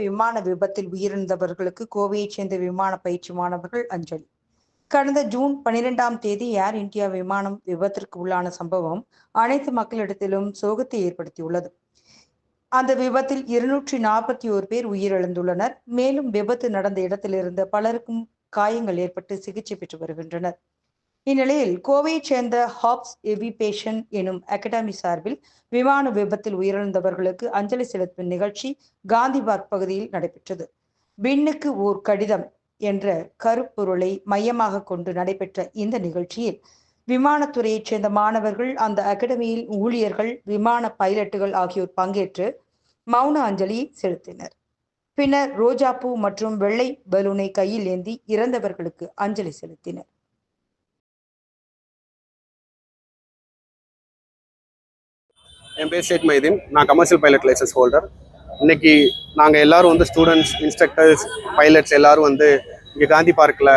விமான விபத்தில் உயிரிழந்தவர்களுக்கு கோவையைச் சேர்ந்த விமான பயிற்சி மாணவர்கள் அஞ்சலி. கடந்த ஜூன் பனிரெண்டாம் தேதி ஏர் இந்தியா விமானம் விபத்திற்கு உள்ளான சம்பவம் அனைத்து மக்களிடத்திலும் சோகத்தை ஏற்படுத்தியுள்ளது. அந்த விபத்தில் இருநூற்றி நாற்பத்தி ஓரு பேர் உயிரிழந்துள்ளனர். மேலும் விபத்து நடந்த இடத்திலிருந்து பலருக்கும் காயங்கள் ஏற்பட்டு சிகிச்சை பெற்று வருகின்றனர். இந்நிலையில் கோவையைச் சேர்ந்த ஹாப்ஸ் எவிபேஷன் எனும் அகாடமி சார்பில் விமான விபத்தில் உயிரிழந்தவர்களுக்கு அஞ்சலி செலுத்தும் நிகழ்ச்சி காந்தி பார்க் பகுதியில் நடைபெற்றது. விண்ணுக்கு ஓர் கடிதம் என்ற கருப்பொருளை மையமாக கொண்டு நடைபெற்ற இந்த நிகழ்ச்சியில் விமானத்துறையைச் சேர்ந்த மாணவர்கள் அந்த அகாடமியில் ஊழியர்கள் விமான பைலட்டுகள் ஆகியோர் பங்கேற்று மௌன அஞ்சலி செலுத்தினர். பின்னர் ரோஜாப்பூ மற்றும் வெள்ளை பலூனை கையில் ஏந்தி இறந்தவர்களுக்கு அஞ்சலி செலுத்தினர். என் பேர் ஷேக் மைதீன் நான் கமர்ஷியல் பைலட் லைசன்ஸ் ஹோல்டர் இன்றைக்கி நாங்கள் எல்லாரும் வந்து ஸ்டூடெண்ட்ஸ் இன்ஸ்ட்ரக்டர்ஸ் பைலட்ஸ் எல்லோரும் வந்து இங்கே காந்தி பார்க்கில்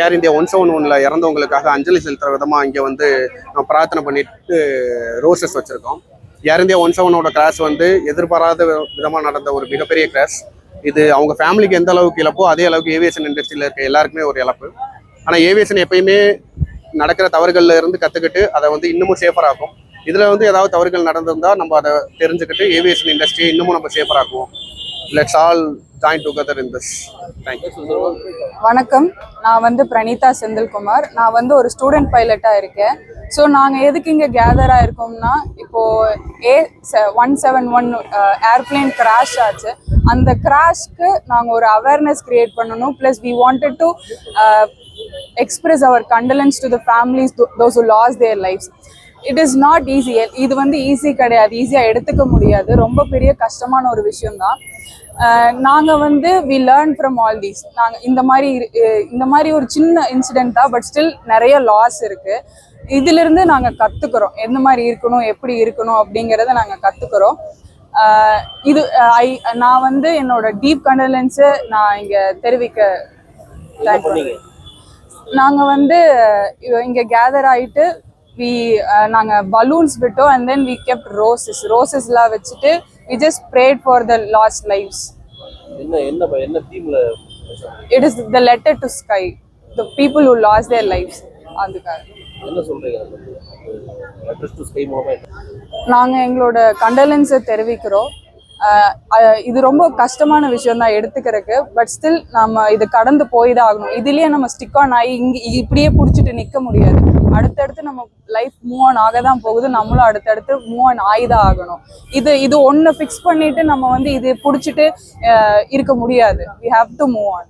ஏர் இந்தியா ஒன் செவன் ஒனில் இறந்தவங்களுக்காக அஞ்சலி செலுத்துகிற விதமாக இங்கே வந்து நம்ம பிரார்த்தனை பண்ணிட்டு ரோசஸ் வச்சுருக்கோம். ஏர் இந்தியா ஒன் செவனோட கிராஷ் வந்து எதிர்பாராத விதமாக நடந்த ஒரு மிகப்பெரிய கிராஷ் இது அவங்க ஃபேமிலிக்கு எந்த அளவுக்கு இழப்போ அதே அளவுக்கு ஏவியேஷன் இண்டஸ்ட்ரியில் இருக்க எல்லாருக்குமே ஒரு இழப்பு. ஆனால் ஏவியேஷன் எப்பயுமே நடக்கிற தவறுகள்ல இருந்து கற்றுக்கிட்டு அதை வந்து இன்னமும் சேஃபர் இதில் வந்து ஏதாவது தவறுகள் நடந்திருந்தா நம்ம அதை தெரிஞ்சுக்கிட்டு ஏவியேஷன் இண்டஸ்ட்ரியை இன்னமும் நம்ம சேஃபர் ஆக்குவோம். Let's all join together in this thank you வணக்கம். நான் வந்து பிரணீதா செந்தில்குமார். நான் வந்து ஒரு ஸ்டூடெண்ட் பைலட்டாக இருக்கேன். ஸோ நாங்கள் எதுக்கு இங்கே கேதராக இருக்கோம்னா இப்போது A one seven one airplane crash ஆச்சு. அந்த கிராஷ்க்கு நாங்கள் ஒரு அவேர்னஸ் கிரியேட் பண்ணணும். Plus we wanted to express our condolences to the families those lost their lifes it is not easy இது வந்து ஈஸி கிடையாது. ஈஸியாக எடுத்துக்க முடியாது. ரொம்ப பெரிய கஷ்டமான ஒரு விஷயம்தான். நாங்கள் வந்து we learn from all these நாங்கள் இந்த மாதிரி இந்த மாதிரி ஒரு சின்ன இன்சிடென்ட் தான் பட் ஸ்டில் நிறைய லாஸ் இருக்குது இதிலிருந்து நாங்கள் கற்றுக்குறோம் எந்த மாதிரி இருக்கணும் எப்படி இருக்கணும் அப்படிங்கிறத நாங்கள் கற்றுக்குறோம் இது ஐ நான் வந்து என்னோட டீப் கண்டலன்ஸை நான் இங்கே தெரிவிக்க தேங்க்யூ நாங்கள் வந்து இங்க கேதர் ஆயிட்டு வி நாங்கள் பலூன்ஸ் விட்டோம் and then we kept roses ரோசஸ்லாம் வச்சுட்டு we just prayed for the lost lifes it is the letter to sky the people who lost their lifes அதுக்காக. நாங்கள் எங்களோட கண்டலன்ஸை தெரிவிக்கிறோம். இது ரொம்ப கஷ்டமான விஷயம் தான் எடுத்துக்கிறதுக்கு. பட் ஸ்டில் நம்ம இது கடந்து போய் தான் ஆகணும். இதுலயே நம்ம ஸ்டிக் ஆன் ஆகி இங்கே இப்படியே பிடிச்சிட்டு நிற்க முடியாது. அடுத்தடுத்து நம்ம லைஃப் மூவ் ஆன் ஆக தான் போகுது. நம்மளும் அடுத்தடுத்து மூவ் ஆன் ஆகி தான் ஆகணும். இது இது ஒன்று ஃபிக்ஸ் பண்ணிட்டு நம்ம வந்து இது பிடிச்சிட்டு இருக்க முடியாது. We have to move on